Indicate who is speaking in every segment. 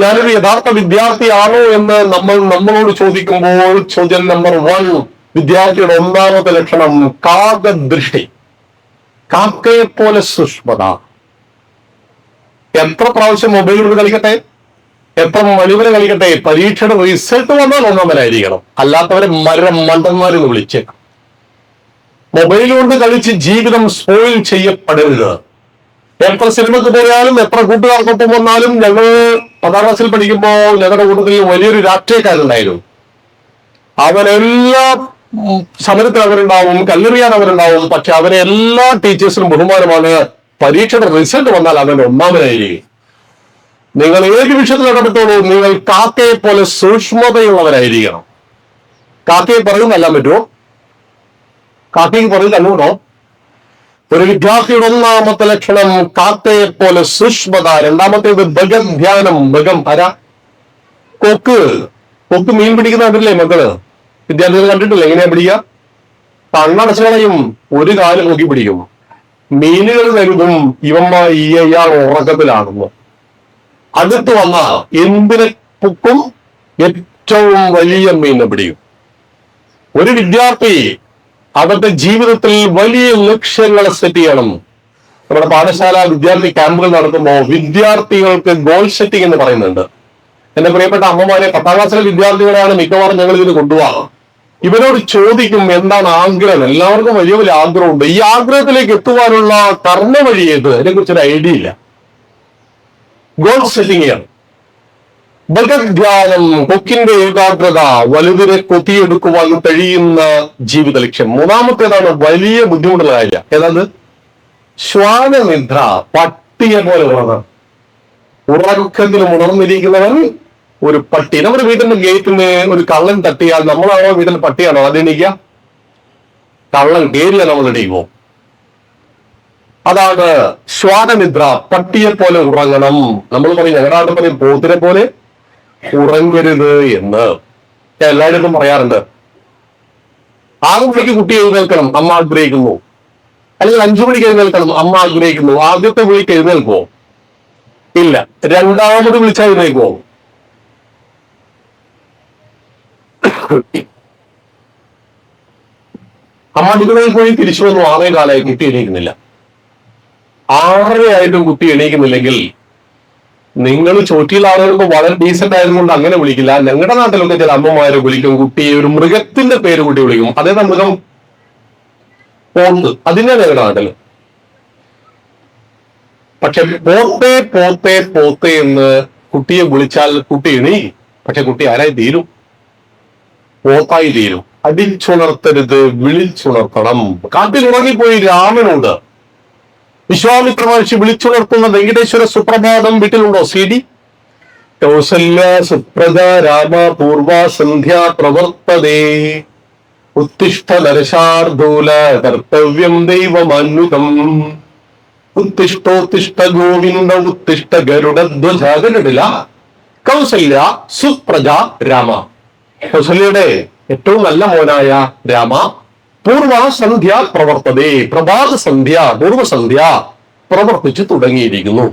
Speaker 1: ഞാനൊരു യഥാർത്ഥ വിദ്യാർത്ഥിയാണോ എന്ന് നമ്മൾ നമ്മളോട് ചോദിക്കുമ്പോൾ ചോദ്യം നമ്പർ വൺ വിദ്യാർത്ഥിയുടെ ഒന്നാമത്തെ ലക്ഷണം കാകദൃഷ്ടി. കാക്കയെ പോലെ സുഷ്മത എത്ര പ്രാവശ്യം മൊബൈൽ കൊണ്ട് കളിക്കട്ടെ? എത്ര മണിവരെ കളിക്കട്ടെ? പരീക്ഷയുടെ റിസൾട്ട് വന്നാൽ ഒന്നാമനായിരിക്കണം അല്ലാത്തവരെ മരം മണ്ടന്മാരെന്ന് വിളിച്ചേക്കാം. മൊബൈൽ കൊണ്ട് കളിച്ച് ജീവിതം സ്പോയിൽ ചെയ്യപ്പെടരുത്. എത്ര സിനിമക്ക് പോയാലും എത്ര കൂട്ടുകാർക്കൊപ്പം വന്നാലും ഞങ്ങൾ പത്താം ക്ലാസ്സിൽ പഠിക്കുമ്പോൾ ഞങ്ങളുടെ കൂട്ടത്തിൽ വലിയൊരു രാഷ്ട്രീയക്കാരുണ്ടായിരുന്നു അവരെല്ലാ ഉം, സമരത്തിൽ അവരുണ്ടാവും കല്ലെറിയാൻ അവരുണ്ടാവും പക്ഷെ അവരെ എല്ലാ ടീച്ചേഴ്സിനും ബഹുമാനമാണ്. പരീക്ഷയുടെ റിസൾട്ട് വന്നാൽ അവൻ ഒന്നാമനായിരിക്കും. നിങ്ങൾ ഏത് വിഷയത്തിൽ ഇടപെട്ടോളൂ നിങ്ങൾ കാക്കയെ പോലെ സൂക്ഷ്മതയുള്ളവരായിരിക്കണം. കാക്കയെ പറയുന്നല്ലാൻ പറ്റുമോ? കാക്കയ്ക്ക് പറയുന്നല്ലോ അല്ലൂടോ ഒരു വിദ്യാർത്ഥിയുടെ ഒന്നാമത്തെ ലക്ഷണം കാക്കയെ പോലെ സൂക്ഷ്മത രണ്ടാമത്തേത് ബഗം ധ്യാനം ബഗം അര കൊക്ക് കൊക്ക് മീൻ പിടിക്കുന്ന കണ്ടില്ലേ മക്കൾ? വിദ്യാർത്ഥികൾ കണ്ടിട്ടില്ല? എങ്ങനെയാ പിടിക്കുക? കണ്ണടച്ചു ഒരു കാലം നോക്കി പിടിക്കും. മീനുകൾ കരുതും ഇവമ്മ ഈ ഇയാൾ ഉറക്കത്തിലാണെന്ന് അടുത്ത് വന്ന എന്തിനെ പൊക്കും ഏറ്റവും വലിയ മീനെ പിടിക്കും. ഒരു വിദ്യാർത്ഥി അവരുടെ ജീവിതത്തിൽ വലിയ ലക്ഷ്യങ്ങൾ സെറ്റ് ചെയ്യണം. നമ്മുടെ പാഠശാല വിദ്യാർത്ഥി ക്യാമ്പുകൾ നടത്തുമ്പോൾ വിദ്യാർത്ഥികൾക്ക് ഗോൾ സെറ്റിംഗ് എന്ന് പറയുന്നുണ്ട്. എന്റെ പ്രിയപ്പെട്ട അമ്മമാരെ പത്താം ക്ലാസ്സിലെ വിദ്യാർത്ഥികളെയാണ് മിക്കവാറും ഞങ്ങൾ ഇതിന് കൊണ്ടുപോകാം ഇവരോട് ചോദിക്കും എന്താണ് ആഗ്രഹം? എല്ലാവർക്കും വലിയ വലിയ ആഗ്രഹമുണ്ട്. ഈ ആഗ്രഹത്തിലേക്ക് എത്തുവാനുള്ള കർമ്മ വഴി ഏത്? അതിനെ കുറിച്ചൊരു ഐഡിയ ഇല്ല. ഗോൾ സെറ്റിംഗ് ചെയ്യണം. ഭഗധ്യാനം കൊക്കിന്റെ ഏകാഗ്രത വലുതിനെ കൊത്തിയെടുക്കുവാൻ കഴിയുന്ന ജീവിത ലക്ഷ്യം. മൂന്നാമത്തേതാണ് വലിയ ബുദ്ധിമുട്ടുള്ള കാര്യം. ഏതാണ് ശ്വാനനിദ്ര പട്ടിയെ പോലെ ഉറങ്ങണം ഉറക്കത്തിൽ ഉണർന്നിരിക്കുന്നവൻ ഒരു പട്ടി. നമ്മുടെ വീട്ടിന്റെ ഗേറ്റിന് ഒരു കള്ളൻ തട്ടിയാൽ നമ്മളാണോ വീട്ടിൽ പട്ടിയാണോ? അത് എണീക്കുക കള്ളൻ കേറിയ നമ്മൾ അതാണ് ശ്വാനനിദ്ര പട്ടിയെ പോലെ ഉറങ്ങണം. നമ്മൾ പറയും ഞങ്ങളുടെ നാട്ടിൽ പറയും പോത്തിനെ പോലെ ഉറങ്ങരുത് എന്ന്. ഞാൻ എല്ലായിടത്തും പറയാറുണ്ട്. ആറുമണിക്ക് കുട്ടി എഴുന്നേൽക്കണം അമ്മ ആഗ്രഹിക്കുന്നു. അല്ലെങ്കിൽ അഞ്ചു മണിക്ക് എഴുന്നേൽക്കണം അമ്മ ആഗ്രഹിക്കുന്നു. ആദ്യത്തെ വിളിക്ക് എഴുന്നേൽക്കുമോ ഇല്ല. രണ്ടാമത് വിളിച്ചാൽ എഴുന്നേൽക്കുമോ അമ്മ അടുക്കളയിൽ പോയി തിരിച്ചു വന്നു. ആറേ കാലമായി കുട്ടി എണീക്കുന്നില്ല. ആറരയായിട്ടും കുട്ടി എണീക്കുന്നില്ലെങ്കിൽ നിങ്ങൾ ചോറ്റിയിൽ ആളുകൾക്ക് വളരെ ഡീസന്റ് ആയതുകൊണ്ട് അങ്ങനെ വിളിക്കില്ല. ഞങ്ങളുടെ നാട്ടിലൊക്കെ ചില അമ്മമാരെ വിളിക്കും കുട്ടിയെ ഒരു മൃഗത്തിന്റെ പേര് കൂട്ടി വിളിക്കും. അതേതാ മൃഗം പോത്ത്. അതിന്റെ ഞങ്ങളുടെ നാട്ടിൽ. പക്ഷെ പോത്തെ പോത്തെ പോത്തെ എന്ന് കുട്ടിയെ വിളിച്ചാൽ കുട്ടി എണീ പക്ഷെ കുട്ടി ആരായി തീരും? പോത്തായി തീരും. അടിച്ചുണർത്തരുത് വിളിച്ചുണർത്തണം. കാട്ടിൽ ഉറങ്ങിപ്പോയി രാമനോട്. വിശ്വാമിത്ര മഹർഷി വിളിച്ചുണർത്തുന്ന വെങ്കടേശ്വര സുപ്രഭാതം വീട്ടിലുണ്ടോ? C D? കൗസല്യ സുപ്രത രാമ പൂർവ സന്ധ്യ പ്രവർത്തതേ. ഉത്തിഷ്ഠ നരശാർദൂല കർത്തവ്യം ദൈവമാന്യുതം ഉത്തിഷ്ഠോത്തിഷ്ഠ ഗോവിന്ദ ഉത്തിഷ്ഠ ഗരുഡധ്വജ ഗരുഡില. കൗസല്യ സുപ്രജ രാമ. കൗസല്യയുടെ ഏറ്റവും നല്ല മോനായ രാമ പൂർവ സന്ധ്യ പ്രവർത്തതേ പ്രഭാത സന്ധ്യ പൂർവസന്ധ്യ പ്രവർത്തിച്ചു തുടങ്ങിയിരിക്കുന്നു.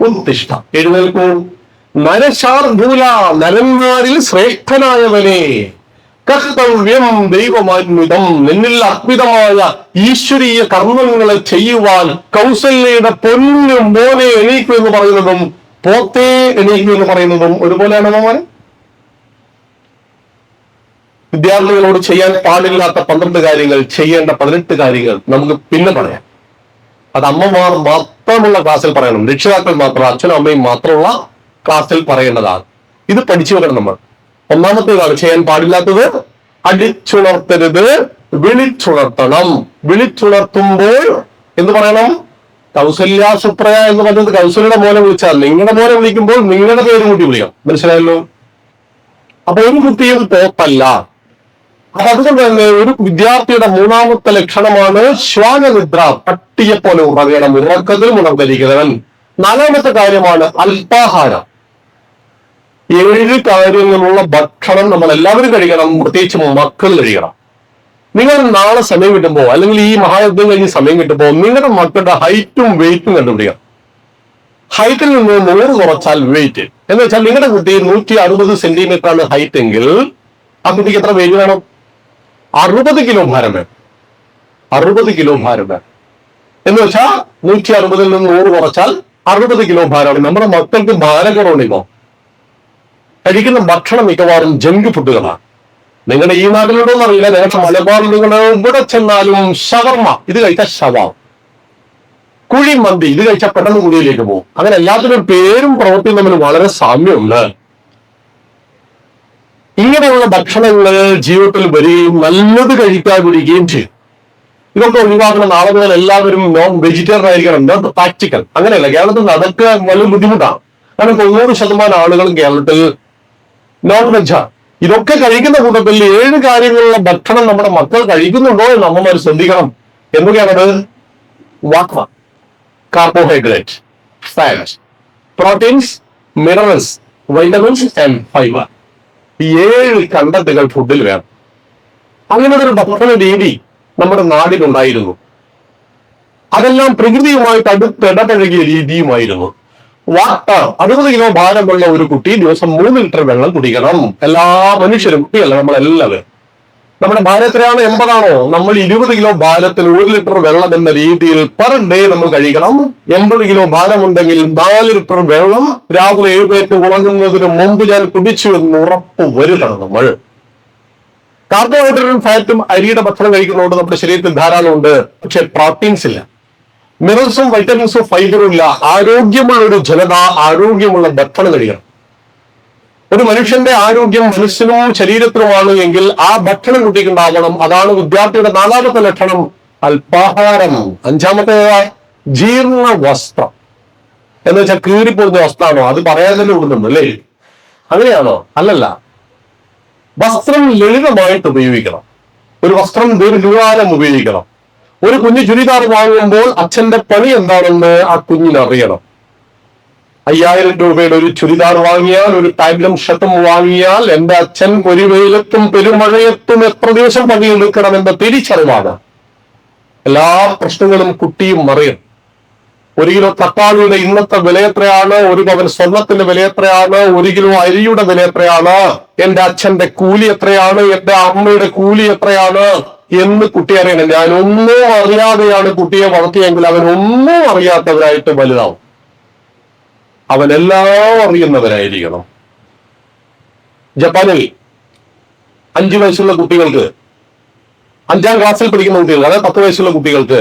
Speaker 1: ഉത്തിഷ്ഠ എഴുന്നേൽക്കൂ നരശാർദൂല നരന്മാരിൽ ശ്രേഷ്ഠനായവനെ കർത്തവ്യം ദൈവമാന്വിതം നിന്നിൽ അർപ്പിതമായ ഈശ്വരീയ കർമ്മങ്ങളെ ചെയ്യുവാൻ കൗസല്യയുടെ പൊന്നു മോനെ എണീക്കൂ എന്ന് പറയുന്നതും പോത്തേ എണീക്കൂ എന്ന് പറയുന്നതും ഒരുപോലെയാണോ മോനെ വിദ്യാർത്ഥികളോട് ചെയ്യാൻ പാടില്ലാത്ത പന്ത്രണ്ട് കാര്യങ്ങൾ ചെയ്യേണ്ട പതിനെട്ട് കാര്യങ്ങൾ നമുക്ക് പിന്നെ പറയാം. അത് അമ്മമാർ മാത്രമുള്ള ക്ലാസ്സിൽ പറയണം. രക്ഷിതാക്കൾ മാത്രം അച്ഛനും അമ്മയും മാത്രമുള്ള ക്ലാസ്സിൽ പറയേണ്ടതാണ്. ഇത് പഠിച്ചു വെക്കണം നമ്മൾ. ഒന്നാമത്തേതാണ് ചെയ്യാൻ പാടില്ലാത്തത് അടിച്ചുണർത്തരുത്. വിളിച്ചുണർത്തണം. വിളിച്ചുണർത്തുമ്പോൾ എന്ത് പറയണം? കൗസല്യ സുപ്രയ എന്ന് പറഞ്ഞത് കൗസല്യയുടെ മോനെ വിളിച്ചാൽ നിങ്ങളുടെ മോനെ വിളിക്കുമ്പോൾ നിങ്ങളുടെ പേര് കൂട്ടി വിളിക്കാം മനസ്സിലായല്ലോ? അപ്പൊ ഒരു കുട്ടിയും പോത്തല്ല അതുകൊണ്ട് തന്നെ ഒരു വിദ്യാർത്ഥിയുടെ മൂന്നാമത്തെ ലക്ഷണമാണ് ശ്വാനനിദ്ര. പട്ടിയെ പോലെ ഉറങ്ങണം ഉറക്കത്തിൽ ഉണർന്നിരിക്കുന്നവൻ നാലാമത്തെ കാര്യമാണ് അല്പാഹാരം ഏഴ് കാര്യങ്ങളുള്ള ഭക്ഷണം നമ്മൾ എല്ലാവരും കഴിക്കണം പ്രത്യേകിച്ച് മക്കൾ കഴിക്കണം. നിങ്ങൾ നാളെ സമയം കിട്ടുമ്പോ അല്ലെങ്കിൽ ഈ മഹായുദ്ധം കഴിഞ്ഞ് സമയം കിട്ടുമ്പോ നിങ്ങളുടെ മക്കളുടെ ഹൈറ്റും വെയിറ്റും കണ്ടുപിടിക്കണം. ഹൈറ്റിൽ നിന്ന് നൂറ് കുറച്ചാൽ വെയിറ്റ്. എന്ന് വെച്ചാൽ നിങ്ങളുടെ കുട്ടി നൂറ്റി അറുപത് സെന്റിമീറ്റർ ആണ് ഹൈറ്റ് എങ്കിൽ ആ കുട്ടിക്ക് എത്ര വെയിറ്റ് വേണം? അറുപത് കിലോ ഭാരം വേണം അറുപത് കിലോ ഭാരം വേണം എന്ന് വെച്ചാൽ നൂറ്റി അറുപതിൽ നിന്ന് നൂറ് കുറച്ചാൽ അറുപത് കിലോ ഭാരമാണ്. നമ്മുടെ മക്കൾക്ക് ഭാരക്കുറവുണ്ടോ കഴിക്കുന്ന ഭക്ഷണം മിക്കവാറും ജങ്ക് ഫുഡുകളാണ് നിങ്ങളുടെ ഈ നാട്ടിലുണ്ടോ എന്നറിയില്ല നേരത്തെ മലബാറിൽ നിങ്ങൾ ഇവിടെ ചെന്നാലും ഷവർമ ഇത് കഴിച്ചാൽ ഷവാം കുഴിമന്തി ഇത് കഴിച്ചാൽ പെട്ടെന്ന് കുഴിയിലേക്ക് പോകും. അങ്ങനെ എല്ലാത്തിനും പേരും പ്രവൃത്തിയും തമ്മിൽ വളരെ സാമ്യമുണ്ട്. ഇങ്ങനെയുള്ള ഭക്ഷണങ്ങൾ ജീവിതത്തിൽ വരികയും നല്ലത് കഴിക്കാതിരിക്കുകയും ചെയ്യും. ഇതൊക്കെ ഒഴിവാക്കണം നാളെ മുതൽ എല്ലാവരും നോൺ വെജിറ്റേറിയൻ ആയിരിക്കണം. നോൺ പ്രാക്ടിക്കൽ അങ്ങനെയല്ല. കേരളത്തിൽ അതൊക്കെ വലിയ ബുദ്ധിമുട്ടാണ്. കാരണം തൊണ്ണൂറ് ശതമാനം ആളുകളും കേരളത്തിൽ നോൺ വെജാണ് ഇതൊക്കെ കഴിക്കുന്ന കൂട്ടത്തിൽ ഏഴ് കാര്യങ്ങളുള്ള ഭക്ഷണം നമ്മുടെ മക്കൾ കഴിക്കുന്നുണ്ടോ എന്ന് അമ്മമാർ ശ്രദ്ധിക്കണം. എന്തൊക്കെയാണത്? വാക്വ carbohydrate fat proteins minerals vitamins and fibre ഏഴ് കണ്ടന്റുകൾ ഫുഡിൽ വേണം. അങ്ങനെ ഒരു ഭക്ഷണ രീതി നമ്മുടെ നാടിനുണ്ടായിരുന്നു അതെല്ലാം പ്രകൃതിയുമായിട്ട് അടുത്തിടപഴകിയ രീതിയുമായിരുന്നു. വാട്ടർ അറുപത് കിലോ ഭാരമുള്ള ഒരു കുട്ടി ദിവസം മൂന്ന് ലിറ്റർ വെള്ളം കുടിക്കണം. എല്ലാ മനുഷ്യരും കുട്ടിയല്ല നമ്മളെല്ലാവരും. നമ്മുടെ ഭാരത്തിലാണ് എൺപതാണോ? നമ്മൾ ഇരുപത് കിലോ ഭാരത്തിൽ ഒരു ലിറ്റർ വെള്ളം എന്ന രീതിയിൽ പെർ ഡേ നമ്മൾ കഴിക്കണം. എൺപത് കിലോ ഭാരമുണ്ടെങ്കിൽ നാല് ലിറ്റർ വെള്ളം രാവിലെ എഴുന്നേറ്റ് ഉറങ്ങുന്നതിന് മുമ്പ് ഞാൻ കുടിച്ചു എന്ന് ഉറപ്പ് വരുത്തണം നമ്മൾ. കാർബോഹൈഡ്രേറ്റും ഫാറ്റും അരിയുടെ ഭക്ഷണം കഴിക്കുന്നതുകൊണ്ട് നമ്മുടെ ശരീരത്തിൽ ധാരാളം ഉണ്ട്. പക്ഷെ പ്രോട്ടീൻസ് ഇല്ല. മിനറൽസും വൈറ്റമിൻസും ഫൈബറും ഇല്ല. ആരോഗ്യമുള്ള ഒരു ജനത ആരോഗ്യമുള്ള ഭക്ഷണം കഴിക്കണം. ഒരു മനുഷ്യന്റെ ആരോഗ്യം മനസ്സിനും ശരീരത്തിനുമാണ് എങ്കിൽ ആ ഭക്ഷണം കുട്ടിക്കുണ്ടാവണം അതാണ് വിദ്യാർത്ഥിയുടെ നാലാമത്തെ ലക്ഷണം. അല്പാഹാരം അഞ്ചാമത്തെ ജീർണ വസ്ത്രം. എന്ന് വെച്ചാൽ കീറിപ്പോകുന്ന വസ്ത്രമാണോ? അത് പറയാൻ തന്നെ വിടുന്നുണ്ട് അല്ലേ? അങ്ങനെയാണോ? അല്ലല്ല. വസ്ത്രം ലളിതമായിട്ട് ഉപയോഗിക്കണം. ഒരു വസ്ത്രം ദീർഘകാലം ഉപയോഗിക്കണം. ഒരു കുഞ്ഞു ചുരിദാർ വാങ്ങുമ്പോൾ അച്ഛന്റെ പണി എന്താണെന്ന് ആ കുഞ്ഞിന് അറിയണം. അയ്യായിരം രൂപയുടെ ഒരു ചുരിദാർ വാങ്ങിയാൽ ഒരു ടൈലം ഷർട്ടും വാങ്ങിയാൽ എന്റെ അച്ഛൻ ഒരു വെയിലത്തും പെരുമഴയത്തും എത്ര ദിവസം പണിയെടുക്കണം എന്ന തിരിച്ചറിവാണ്. എല്ലാ പ്രശ്നങ്ങളും കുട്ടിയും മറിയും. ഒരു കിലോ തക്കാളിയുടെ ഇന്നത്തെ വില എത്രയാണ്? ഒരു പവൻ സ്വർണത്തിന്റെ വില എത്രയാണ്? ഒരു കിലോ അരിയുടെ വില എത്രയാണ്? എന്റെ അച്ഛന്റെ കൂലി എത്രയാണ്? എന്റെ അമ്മയുടെ കൂലി എത്രയാണ്? എന്ന് കുട്ടി അറിയണം. ഞാൻ ഒന്നും അറിയാതെയാണ് കുട്ടിയെ വളർത്തിയെങ്കിൽ അവൻ ഒന്നും അറിയാത്തവരായിട്ട് വലുതാവും. അവൻ എല്ലാം അറിയുന്നവരായിരിക്കണം. ജപ്പാനിൽ അഞ്ചു വയസ്സുള്ള കുട്ടികൾക്ക് അഞ്ചാം ക്ലാസ്സിൽ പഠിക്കുന്ന കുട്ടികൾ അതായത് പത്ത് വയസ്സുള്ള കുട്ടികൾക്ക്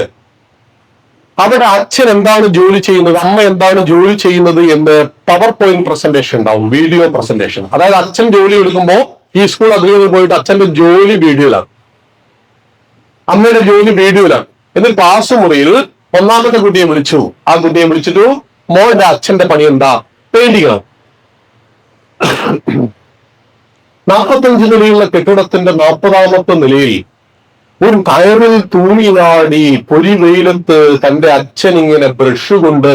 Speaker 1: അവരുടെ അച്ഛൻ എന്താണ് ജോലി ചെയ്യുന്നത് അമ്മ എന്താണ് ജോലി ചെയ്യുന്നത് എന്ന് പവർ പോയിന്റ് പ്രസന്റേഷൻ ഉണ്ടാവും വീഡിയോ പ്രസന്റേഷൻ അതായത് അച്ഛൻ ജോലി എടുക്കുമ്പോൾ ഈ സ്കൂൾ അതിൽ പോയിട്ട് അച്ഛന്റെ ജോലി വീഡിയോയിലാണ് അമ്മയുടെ ജോലി വീഡിയോയിലാണ് എന്നിട്ട് ക്ലാസ് മുറിയിൽ ഒന്നാമത്തെ കുട്ടിയെ വിളിച്ചു. ആ കുട്ടിയെ വിളിച്ചിട്ടു മോന്റെ അച്ഛന്റെ പണി എന്താ? പെയിന്റിങ്ങാണ് നാൽപ്പത്തഞ്ച് നിലയുള്ള കെട്ടിടത്തിന്റെ നാൽപ്പതാമത്തെ നിലയിൽ ഒരു കയറിൽ തൂങ്ങിനാടി പൊരി വെയിലത്ത് തന്റെ അച്ഛൻ ഇങ്ങനെ ബ്രഷ് കൊണ്ട്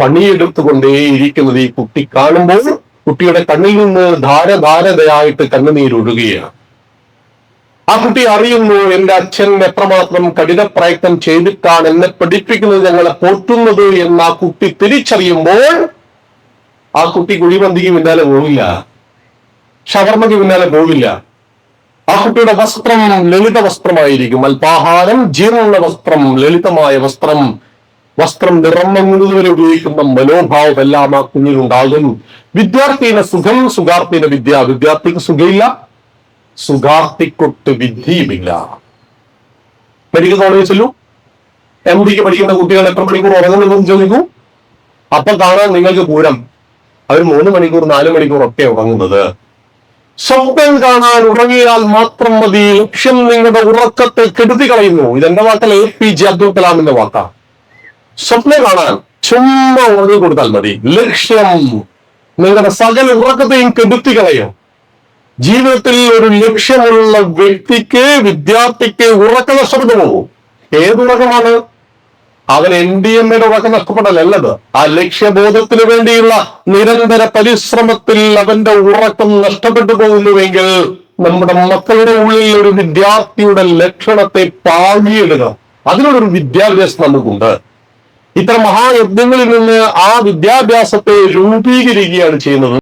Speaker 1: പണിയെടുത്തുകൊണ്ടേയിരിക്കുന്നത് ഈ കുട്ടി കാണുമ്പോൾ കുട്ടിയുടെ കണ്ണിൽ നിന്ന് ധാരധാരതയായിട്ട് കണ്ണുനീരൊഴുകുകയാണ്. ആ കുട്ടി അറിയുന്നു എന്റെ അച്ഛൻ എത്രമാത്രം കഠിന പ്രയത്നം ചെയ്തിട്ടാണ് എന്നെ പഠിപ്പിക്കുന്നത് ഞങ്ങളെ പോറ്റുന്നത് എന്ന് ആ കുട്ടി തിരിച്ചറിയുമ്പോൾ ആ കുട്ടി കുഴിമന്തിക്ക് പിന്നാലെ പോവില്ല. ഷവർമ്മയ്ക്ക് പിന്നാലെ പോവില്ല. ആ കുട്ടിയുടെ വസ്ത്രം ലളിത വസ്ത്രമായിരിക്കും. അല്പാഹാരം ജീർണ വസ്ത്രം ലളിതമായ വസ്ത്രം. വസ്ത്രം നിറമങ്ങുന്നതുവരെ ഉപയോഗിക്കുന്ന മനോഭാവം എല്ലാം ആ കുഞ്ഞിനുണ്ടാകും വിദ്യാർത്ഥിയുടെ സുഖം സുഖാർത്ഥിയുടെ വിദ്യ. വിദ്യാർത്ഥിക്ക് സുഖമില്ല. സുഖാർത്ഥിക്കൊട്ട് വിദ്യയുമില്ല മെഡിക്കൽ കോളേജ് ചെല്ലു. എം ഡിക്ക് പഠിക്കുന്ന കുട്ടികൾ എത്ര മണിക്കൂർ ഉറങ്ങുന്നു ചോദിക്കൂ. അപ്പൊ കാണാൻ നിങ്ങൾക്ക് പൂരം. അവർ മൂന്ന് മണിക്കൂർ നാല് മണിക്കൂർ ഒക്കെ ഉറങ്ങുന്നത്. സ്വപ്നം കാണാൻ ഉറങ്ങിയാൽ മാത്രം മതി. ലക്ഷ്യം നിങ്ങളുടെ ഉറക്കത്തെ കെടുതി കളയുന്നു. ഇതെന്റെ വാക്കല്ല എ പി ജെ അബ്ദുൽ കലാമിന്റെ വാക്ക. സ്വപ്നം കാണാൻ ചുമ്മാ ഉറങ്ങി കൊടുത്താൽ മതി. ലക്ഷ്യം നിങ്ങളുടെ സകല ഉറക്കത്തെയും കെടുത്തി കളയും. ജീവിതത്തിൽ ഒരു ലക്ഷ്യമുള്ള വ്യക്തിക്ക് വിദ്യാർത്ഥിക്ക് ഉറക്കം നഷ്ടപ്പെട്ടു പോകും. ഏതുറക്കമാണ് അവൻ എൻ ഡി എം എയുടെ ഉറക്കം നഷ്ടപ്പെടലല്ലത്. ആ ലക്ഷ്യബോധത്തിന് വേണ്ടിയുള്ള നിരന്തര പരിശ്രമത്തിൽ അവന്റെ ഉറക്കം നഷ്ടപ്പെട്ടു പോകുന്നുവെങ്കിൽ നമ്മുടെ മക്കളുടെ ഉള്ളിൽ ഒരു വിദ്യാർത്ഥിയുടെ ലക്ഷണത്തെ പാകിയിടുക അതിനുള്ളൊരു വിദ്യാഭ്യാസം നമുക്കുണ്ട്. ഇത്തരം മഹായജ്ഞങ്ങളിൽ നിന്ന് ആ വിദ്യാഭ്യാസത്തെ രൂപീകരിക്കുകയാണ് ചെയ്യുന്നത്.